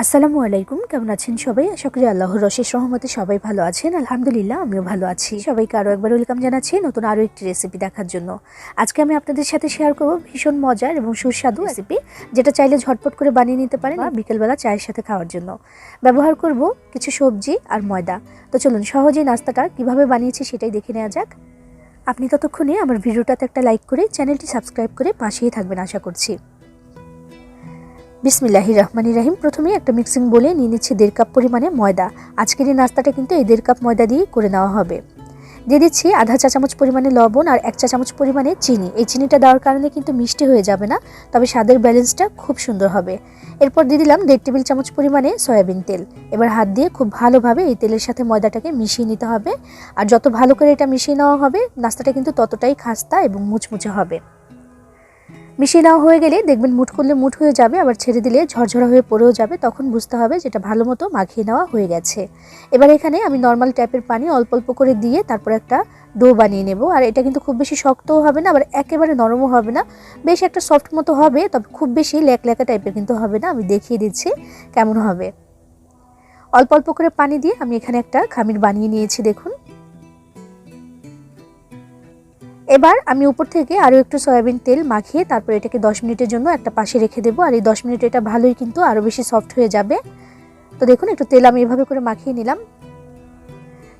আসসালামু আলাইকুম, কেমন আছেন সবাই? আশা করি আল্লাহর রশেষ রহমতে সবাই ভালো আছেন। আলহামদুলিল্লাহ, আমিও ভালো আছি। সবাইকে আরও একবার ওয়েলকাম জানাচ্ছি নতুন আরও একটি রেসিপি দেখার জন্য। আজকে আমি আপনাদের সাথে শেয়ার করব ভীষণ মজার এবং সুস্বাদু রেসিপি যেটা চাইলে ঝটপট করে বানিয়ে নিতে পারেন বা বিকেলবেলা চায়ের সাথে খাওয়ার জন্য। ব্যবহার করব কিছু সবজি আর ময়দা। তো চলুন, সহজেই নাস্তাটা কীভাবে বানিয়েছি সেটাই দেখে নেওয়া যাক। আপনি ততক্ষণে আমার ভিডিওটাতে একটা লাইক করে চ্যানেলটি সাবস্ক্রাইব করে পাশেই থাকবেন, আশা করছি। বিসমিল্লাহি রহমানি রাহিম। প্রথমে একটা মিক্সিং বলে নিয়ে নিচ্ছি দেড় কাপ পরিমাণে ময়দা। আজকের এই নাস্তাটা কিন্তু এই দেড় কাপ ময়দা দিয়ে করে নেওয়া হবে। দিয়ে দিচ্ছি আধা চা চামচ পরিমাণে লবণ আর এক চা চামচ পরিমাণে চিনি। এই চিনিটা দেওয়ার কারণে কিন্তু মিষ্টি হয়ে যাবে না, তবে স্বাদের ব্যালেন্সটা খুব সুন্দর হবে। এরপর দিয়ে দিলাম দেড় টেবিল চামচ পরিমাণে সয়াবিন তেল। এবার হাত দিয়ে খুব ভালোভাবে এই তেলের সাথে ময়দাটাকে মিশিয়ে নিতে হবে। আর যত ভালো করে এটা মিশিয়ে নেওয়া হবে, নাস্তাটা কিন্তু ততটাই খাস্তা এবং মুচমুচে হবে। মিশিয়ে নেওয়া হয়ে গেলে দেখবেন মুঠ করলে মুঠ হয়ে যাবে, আবার ছেড়ে দিলে ঝরঝরা হয়ে পড়েও যাবে। তখন বুঝতে হবে যেটা ভালো মতো মাখিয়ে নেওয়া হয়ে গেছে। এবার এখানে আমি নর্মাল টাইপের পানি অল্প অল্প করে দিয়ে তারপর একটা ডো বানিয়ে নেব। আর এটা কিন্তু খুব বেশি শক্তও হবে না, আবার একেবারে নরমও হবে না। বেশ একটা সফট মতো হবে, তবে খুব বেশি লেকলেকা টাইপের কিন্তু হবে না। আমি দেখিয়ে দিচ্ছি কেমন হবে। অল্প অল্প করে পানি দিয়ে আমি এখানে একটা খামির বানিয়ে নিয়েছি, দেখুন। এবার আমি উপর থেকে আরও একটু সয়াবিন তেল মাখিয়ে তারপর এটাকে দশ মিনিটের জন্য একটা পাশে রেখে দেবো। আর এই দশ মিনিট এটা ভালোই কিন্তু আরও বেশি সফট হয়ে যাবে। তো দেখুন, একটু তেল আমি এভাবে করে মাখিয়ে নিলাম।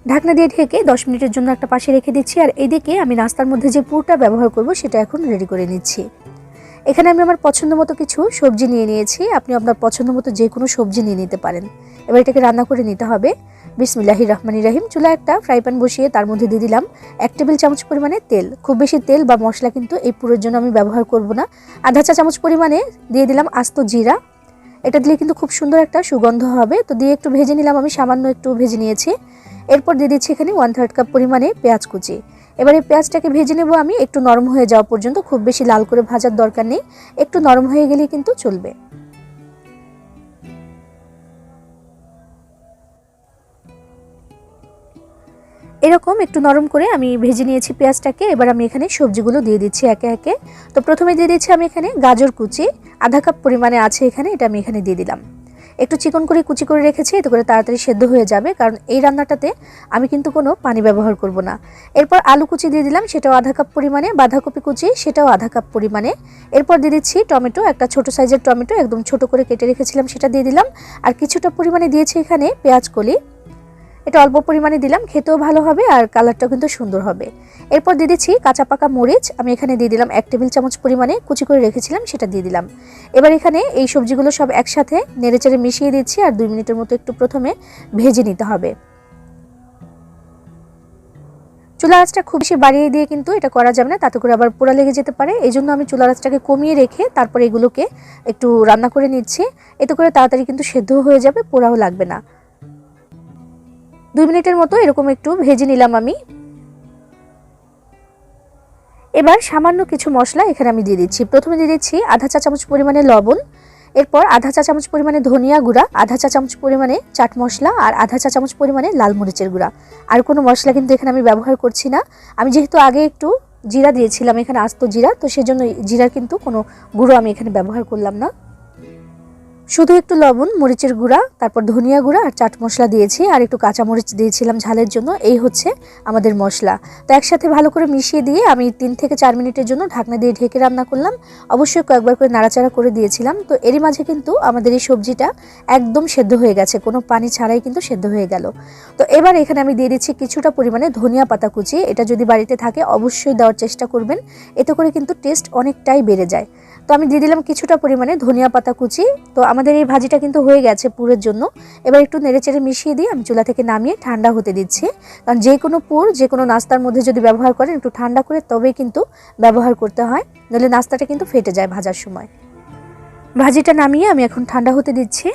ঢাকনা দিয়ে ঢেকে দশ মিনিটের জন্য একটা পাশে রেখে দিচ্ছি। আর এদিকে আমি নাস্তার মধ্যে যে পুরটা ব্যবহার করব সেটা এখন রেডি করে নিচ্ছি। এখানে আমি আমার পছন্দ মতো কিছু সবজি নিয়ে নিয়েছি। আপনি আপনার পছন্দ মতো যে কোনো সবজি নিয়ে নিতে পারেন। এবার এটাকে রান্না করে নিতে হবে। বিসমিল্লাহি রহমানি রাহিম। চুলা একটা ফ্রাই প্যান বসিয়ে তার মধ্যে দিয়ে দিলাম এক টেবিল চামচ পরিমাণে তেল। খুব বেশি তেল বা মশলা কিন্তু এই পুরোর জন্য আমি ব্যবহার করব না। আধা চা চামচ পরিমাণে দিয়ে দিলাম আস্ত জিরা। এটা দিলে কিন্তু খুব সুন্দর একটা সুগন্ধ হবে। তো দিয়ে একটু ভেজে নিলাম, আমি সামান্য একটু ভেজে নিয়েছি। এরপর দিয়ে দিচ্ছি এখানে ওয়ান থার্ড কাপ পরিমাণে পেঁয়াজ কুচি। এবার পেঁয়াজটাকে ভেজে নেব আমি। একটু নরম হয়ে যাওয়া পর্যন্ত, খুব বেশি লাল করে ভাজার দরকার নেই। একটু নরম হয়ে গেলেই কিন্তু চলবে। এরকম একটু নরম করে আমি ভেজে নিয়েছি পেঁয়াজটাকে, এবার আমি এখানে সবজিগুলো দিয়ে দিচ্ছি একে একে। তো প্রথমে দিয়ে দিচ্ছি আমি এখানে গাজর কুচি, আধা কাপ পরিমাণে আছে এখানে, এটা আমি এখানে দিয়ে দিলাম। একটু চিকন করে কুচি করে রেখেছি, এতে করে তাড়াতাড়ি সেদ্ধ হয়ে যাবে, কারণ এই রান্নাটাতে আমি কিন্তু কোনো পানি ব্যবহার করব না। এরপর আলু কুচি দিয়ে দিলাম, সেটাও আধা কাপ পরিমাণে, বাঁধাকপি কুচি, সেটাও আধা কাপ পরিমাণে। এরপর দিয়ে দিচ্ছি টমেটো, একটা ছোট সাইজের টমেটো, একদম ছোট করে কেটে রেখেছিলাম, সেটা দিয়ে দিলাম। আর কিছুটা পরিমাণে দিয়েছি এখানে পেঁয়াজ কলি এটা অল্প পরিমাণে দিলাম, খেতেও ভালো হবে আর কালারটাও কিন্তু সুন্দর হবে। এরপর দিয়ে দিচ্ছি কাঁচা পাকা মরিচ, আমি এখানে দিয়ে দিলাম এক টেবিল চামচ পরিমাণে কুচি করে রেখেছিলাম, সেটা দিয়ে দিলাম। এবার এখানে এই সবজিগুলো সব একসাথে নেড়েচেড়ে মিশিয়ে দিচ্ছি আর দুই মিনিটের মতো একটু প্রথমে ভেজে নিতে হবে। চুলা আঁচটা খুব বেশি বাড়িয়ে দিয়ে কিন্তু এটা করা যাবে না, তাতে করে আবার পোড়া লেগে যেতে পারে। এই জন্য আমি চুলা আঁচটাকে কমিয়ে রেখে তারপর এগুলোকে একটু রান্না করে নিচ্ছি। এতে করে তাড়াতাড়ি কিন্তু সেদ্ধ হয়ে যাবে, পোড়াও লাগবে না। দুই মিনিটের মতো এরকম একটু ভেজে নিলাম আমি। এবার সামান্য কিছু মশলা এখানে আমি দিয়ে দিচ্ছি। প্রথমে দিয়ে দিচ্ছি আধা চা চামচ পরিমাণে লবণ, এরপর আধা চা চামচ পরিমাণে ধনিয়া গুঁড়া, আধা চা চামচ পরিমাণে চাট মশলা আর আধা চা চামচ পরিমাণে লাল মরিচের গুঁড়া। আর কোনো মশলা কিন্তু এখানে আমি ব্যবহার করছি না। আমি যেহেতু আগে একটু জিরা দিয়েছিলাম এখানে আস্ত জিরা, তো সেজন্য জিরার কিন্তু কোনো গুঁড়ো আমি এখানে ব্যবহার করলাম না। শুধু একটু লবণ, মরিচের গুঁড়া, তারপর ধনিয়া গুঁড়া আর চাট মশলা দিয়েছি আর একটু কাঁচা মরিচ দিয়েছিলাম ঝালের জন্য। এই হচ্ছে আমাদের মশলা। তো একসাথে ভালো করে মিশিয়ে দিয়ে আমি তিন থেকে চার মিনিটের জন্য ঢাকনা দিয়ে ঢেকে রান্না করলাম। অবশ্যই কয়েকবার করে নাড়াচাড়া করে দিয়েছিলাম। তো এরই মাঝে কিন্তু আমাদের এই সবজিটা একদম সেদ্ধ হয়ে গেছে। কোনো পানি ছাড়াই কিন্তু সেদ্ধ হয়ে গেল। তো এবার এখানে আমি দিয়ে দিচ্ছি কিছুটা পরিমাণে ধনিয়া পাতা কুচি। এটা যদি বাড়িতে থাকে অবশ্যই দেওয়ার চেষ্টা করবেন। এতে করে কিন্তু টেস্ট অনেকটাই বেড়ে যায়। তো আমি দিয়ে দিলাম কিছুটা পরিমাণে ধনিয়া পাতা কুচি। তো আমাদের এই ভাজিটা কিন্তু হয়ে গেছে পুরের জন্য। এবার একটু নেড়েচেড়ে মিশিয়ে দিয়ে আমি চুলা থেকে নামিয়ে ঠান্ডা হতে দিচ্ছি। কারণ যে কোনো পুর, যে কোনো নাস্তার মধ্যে যদি ব্যবহার করেন, একটু ঠান্ডা করে তবেই কিন্তু ব্যবহার করতে হয়। নাহলে নাস্তাটা কিন্তু ফেটে যায় ভাজার সময়। ভাজিটা নামিয়ে আমি এখন ঠান্ডা হতে দিচ্ছি।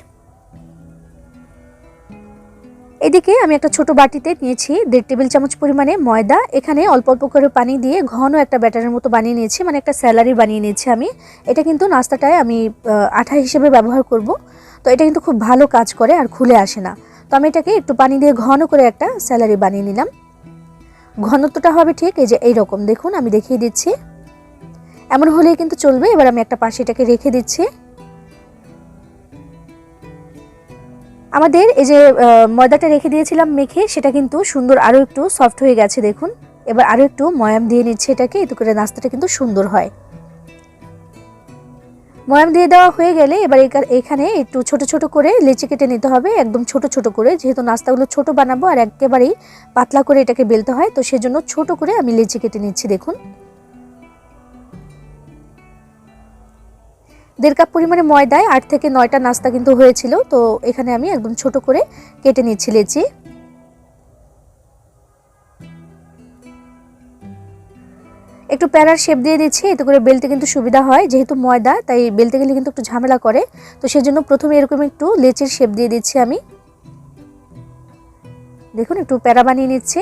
এদিকে আমি একটা ছোট বাটিতে নিয়েছি দেড় টেবিল চামচ পরিমাণে ময়দা। এখানে অল্প অল্প করে পানি দিয়ে ঘন একটা ব্যাটারের মতো বানিয়ে নিয়েছি মানে একটা স্যালারি বানিয়ে নিয়েছি আমি। এটা কিন্তু নাস্তাটায় আমি আঠা হিসেবে ব্যবহার করব। তো এটা কিন্তু খুব ভালো কাজ করে আর খুলে আসে না। তো আমি এটাকে একটু পানি দিয়ে ঘন করে একটা স্যালারি বানিয়ে নিলাম। ঘনত্বটা হবে ঠিক এই যে এইরকম। দেখুন, আমি দেখিয়ে দিচ্ছি। এমন হলেই কিন্তু চলবে। এবার আমি একটা পাশে এটাকে রেখে দিচ্ছি। আমাদের এই যে ময়দাটা রেখে দিয়েছিলাম মেখে, সেটা কিন্তু সুন্দর আরও একটু সফট হয়ে গেছে, দেখুন। এবার আরও একটু ময়াম দিয়ে নিচ্ছে এটাকে, এতে করে নাস্তাটা কিন্তু সুন্দর হয়। ময়াম দিয়ে দেওয়া হয়ে গেলে এবার এখানে একটু ছোট ছোট করে লেচি কেটে নিতে হবে, একদম ছোট ছোট করে। যেহেতু নাস্তাগুলো ছোট বানাবো আর একেবারেই পাতলা করে এটাকে বেলতে হয়, তো সেজন্য ছোট করে আমি লেচি কেটে নিচ্ছি, দেখুন। দেড় কাপ পরিমাণে ময়দায় আট থেকে নয়টা নাস্তা কিন্তু হয়েছিল। তো এখানে আমি একদম ছোট করে কেটে নিচ্ছি লেচি। একটু প্যারার শেপ দিয়ে দিচ্ছি, এতে করে বেলতে কিন্তু সুবিধা হয়। যেহেতু ময়দা, তাই বেলতে গেলে কিন্তু একটু ঝামেলা করে। তো সেজন্য প্রথমে এরকম একটু লেচির শেপ দিয়ে দিচ্ছি আমি। দেখুন, একটু প্যারা বানিয়ে নিচ্ছি।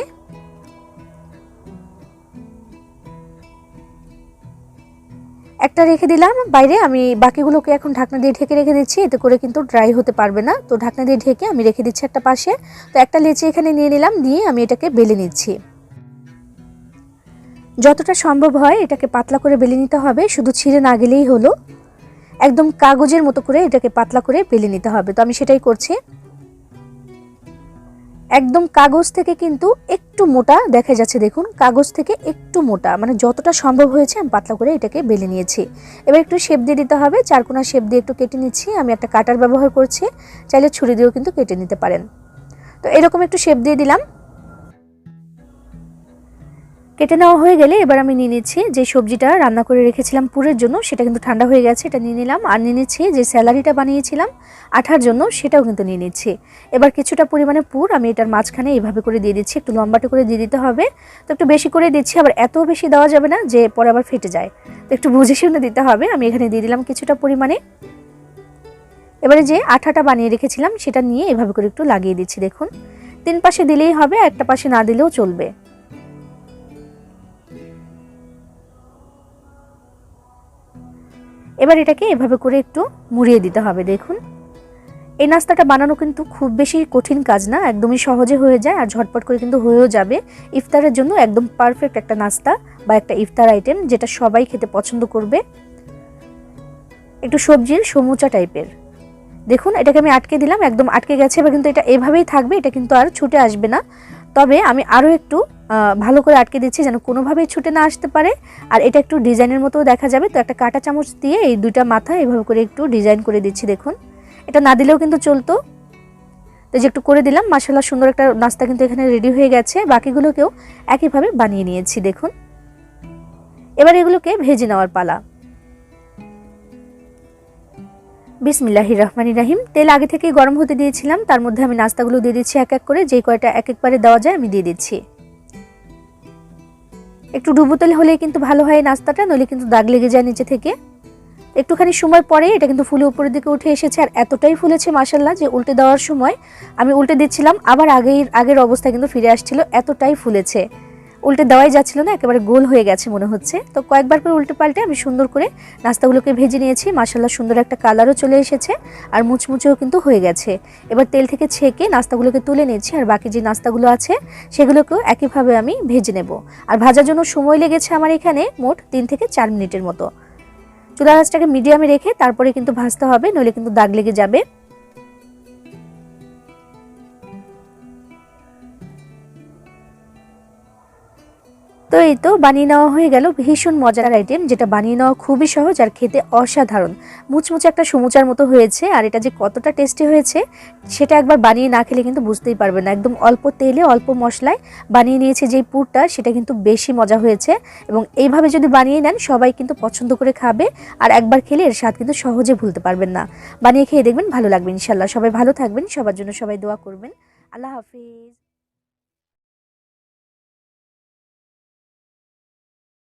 একটা রেখে দিলাম, বাইরে আমি বাকিগুলোকে এখন ঢাকনা দিয়ে ঢেকে রেখে দিচ্ছি, এতে করে কিন্তু ড্রাই হতে পারবে না। তো ঢাকনা দিয়ে ঢেকে আমি রেখে দিচ্ছি একটা পাশে। তো একটা লেচি এখানে নিয়ে নিলাম, নিয়ে আমি এটাকে বেলে নিচ্ছি। যতটা সম্ভব হয় এটাকে পাতলা করে বেলে নিতে হবে, শুধু ছিঁড়ে না গেলেই হলো। একদম কাগজের মতো করে এটাকে পাতলা করে বেলে নিতে হবে। তো আমি সেটাই করছি। একদম কাগজ থেকে কিন্তু একটু মোটা দেখা যাচ্ছে, দেখুন, কাগজ থেকে একটু মোটা। মানে যতটা সম্ভব হয়েছে আমি পাতলা করে এটাকে বেলে নিয়েছি। এবার একটু শেপ দিয়ে দিতে হবে, চারকোনা শেপ দিয়ে একটু কেটে নিচ্ছি। আমি একটা কাটার ব্যবহার করছি, চাইলে ছুরি দিয়েও কিন্তু কেটে নিতে পারেন। তো এরকম একটু শেপ দিয়ে দিলাম। কেটে নেওয়া হয়ে গেলে এবার আমি নিয়ে নিচ্ছি যে সবজিটা রান্না করে রেখেছিলাম পুরের জন্য, সেটা কিন্তু ঠান্ডা হয়ে গেছে, এটা নিয়ে নিলাম। আর নিয়ে নিচ্ছি যে স্যালারিটা বানিয়েছিলাম আঠার জন্য, সেটাও কিন্তু নিয়ে নিচ্ছি। এবার কিছুটা পরিমাণে পুর আমি এটার মাঝখানে এইভাবে করে দিয়ে দিচ্ছি, একটু লম্বাটে করে দিয়ে দিতে হবে। তো একটু বেশি করে দিচ্ছি, আবার এত বেশি দেওয়া যাবে না যে পরে আবার ফেটে যায়। তো একটু বুঝে শুনে দিতে হবে, আমি এখানে দিয়ে দিলাম কিছুটা পরিমাণে। এবারে যে আঠাটা বানিয়ে রেখেছিলাম, সেটা নিয়ে এভাবে করে একটু লাগিয়ে দিচ্ছি, দেখুন। তিন পাশে দিলেই হবে, একটা পাশে না দিলেও চলবে। এবার এটাকে এভাবে করে একটু মুড়িয়ে দিতে হবে, দেখুন। এই নাস্তাটা বানানো কিন্তু খুব বেশি কঠিন কাজ না, একদমই সহজে হয়ে যায় আর ঝটপট করে কিন্তু হয়েও যাবে। ইফতারের জন্য একদম পারফেক্ট একটা নাস্তা বা একটা ইফতার আইটেম যেটা সবাই খেতে পছন্দ করবে। একটু সবজির সমুচা টাইপের। দেখুন, এটাকে আমি আটকে দিলাম, একদম আটকে গেছে, এবার কিন্তু এটা এভাবেই থাকবে, এটা কিন্তু আর ছুটে আসবে না। তবে আমি আরও একটু ভালো করে আটকে দিচ্ছি যেন কোনোভাবেই ছুটে না আসতে পারে। আর এটা একটু ডিজাইনের মতো দেখা যাবে। তো একটা কাঁটা চামচ দিয়ে এই দুইটা মাথা এভাবে করে একটু ডিজাইন করে দিচ্ছি, দেখুন। এটা না দিলেও কিন্তু চলতো। তো যে একটু করে দিলাম মাসাল্লাহ সুন্দর একটা নাস্তা কিন্তু এখানে রেডি হয়ে গেছে। বাকিগুলোকেও একইভাবে বানিয়ে নিয়েছি, দেখুন। এবার এগুলোকে ভেজে নেওয়ার পালা। বিসমিল্লাহ রহমানি রাহিম তেল আগে থেকেই গরম হতে দিয়েছিলাম, তার মধ্যে আমি নাস্তাগুলো দিয়ে দিচ্ছি এক এক করে, যেই কয়টা এক একবারে দেওয়া যায় আমি দিয়ে দিচ্ছি। একটু ডুবো তেল হলে কিন্তু ভালো হয় নাস্তাটা, নইলে কিন্তু দাগ লেগে যায় নিচে থেকে। একটুখানি সময় পরে এটা কিন্তু ফুলে উপরের দিকে উঠে এসেছে, আর এতটাই ফুলেছে মাসাল্লাহ যে উল্টে দেওয়ার সময় আমি উল্টে দিচ্ছিলাম, আবার আগের আগের অবস্থা কিন্তু ফিরে আসছিল, এতটাই ফুলেছে। উল্টে দেওয়াই যাচ্ছিল না, একেবারে গোল হয়ে গেছে মনে হচ্ছে। তো কয়েকবার করে উল্টে পাল্টে আমি সুন্দর করে নাস্তাগুলোকে ভেজে নিয়েছি মাসাল্লাহ সুন্দর একটা কালারও চলে এসেছে আর মুচমুচেও কিন্তু হয়ে গেছে। এবার তেল থেকে ছেঁকে নাস্তাগুলোকে তুলে নিয়েছি আর বাকি যে নাস্তাগুলো আছে সেগুলোকেও একইভাবে আমি ভেজে নেব। আর ভাজার জন্য সময় লেগেছে আমার এখানে মোট তিন থেকে চার মিনিটের মতো। চুলা আঁচটাকে মিডিয়ামে রেখে তারপরে কিন্তু ভাজতে হবে, নইলে কিন্তু দাগ লেগে যাবে। তো এই তো বানিয়ে নেওয়া হয়ে গেল ভীষণ মজার আইটেম যেটা বানিয়ে নেওয়া খুবই সহজ আর খেতে অসাধারণ। মুচমুচে একটা সমুচার মতো হয়েছে, আর এটা যে কতটা টেস্টি হয়েছে, সেটা একবার বানিয়ে না খেলে কিন্তু বুঝতেই পারবে না। একদম অল্প তেলে, অল্প মশলায় বানিয়ে নিয়েছে যেই পুরটা, সেটা কিন্তু বেশি মজা হয়েছে। এবং এইভাবে যদি বানিয়ে নেন, সবাই কিন্তু পছন্দ করে খাবে, আর একবার খেলে এর স্বাদ কিন্তু সহজে ভুলতে পারবেন না। বানিয়ে খেয়ে দেখবেন ভালো লাগবে ইনশাল্লাহ সবাই ভালো থাকবেন, সবার জন্য সবাই দোয়া করবেন। আল্লাহ হাফিজ।